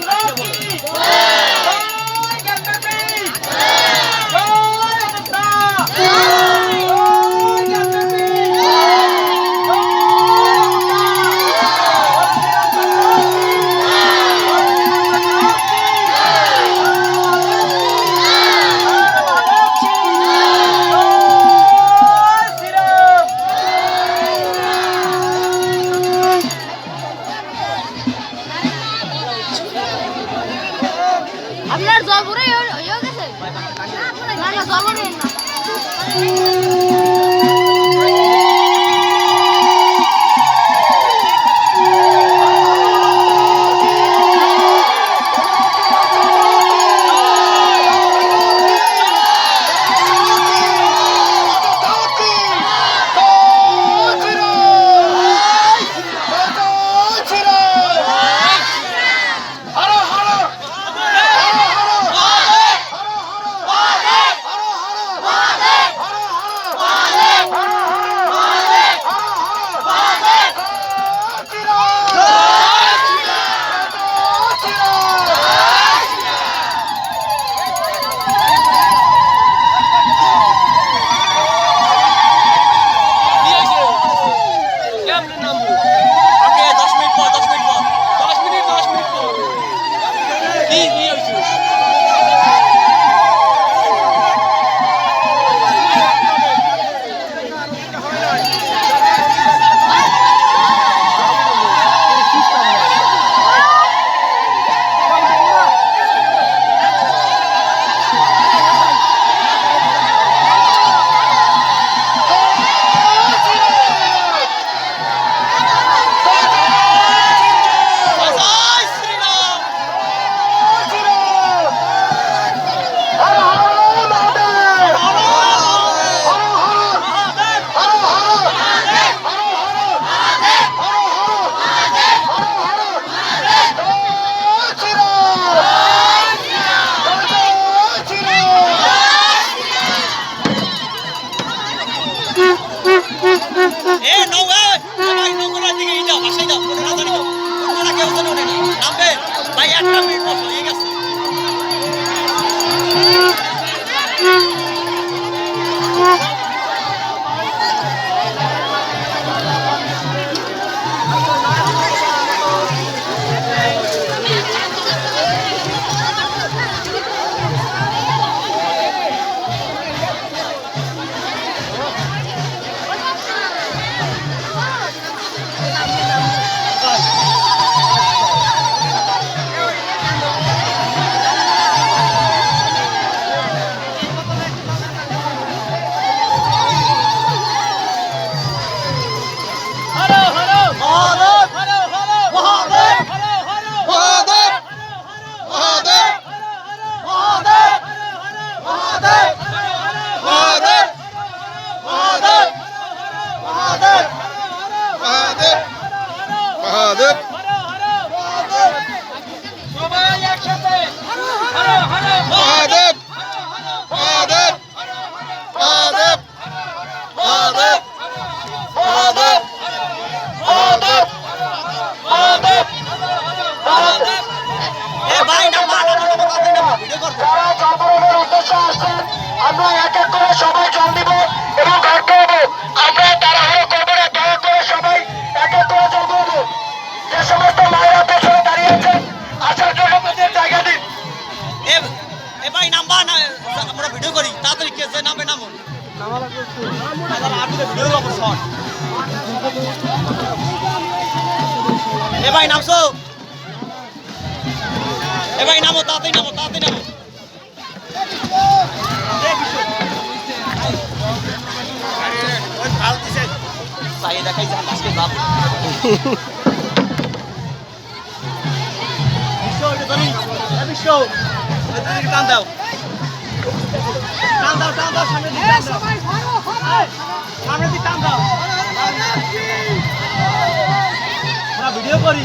Vamos, Rock! Thank you. যারা জাগরণের উদ্দেশ্যে আসছেন আমরা এক এক করে সবাই জল দিব এবং দেবো। আমরা তাড়াহুড়ো করব না দয়া করে সবাই এক এক করে জল দেবো যে সমস্ত মায়েরা পেছনে দাঁড়িয়ে আছেন আসার জন্য তাদের জায়গা দিন। এ ভাই নাম্বার না আমরা ভিডিও করি। তাড়াতাড়ি কে যে নামবে নামো। করব শর্ট। এ ভাই নামছো? এ ভাই নামো তাড়াতাড়ি নামো তাড়াতাড়ি নামো। দেখাই যান আজকে এদিকে টান দাও টান দাও টান দাও সামনে দিকে টান দাও সামনে দিকে টান দাও ভিডিও করি।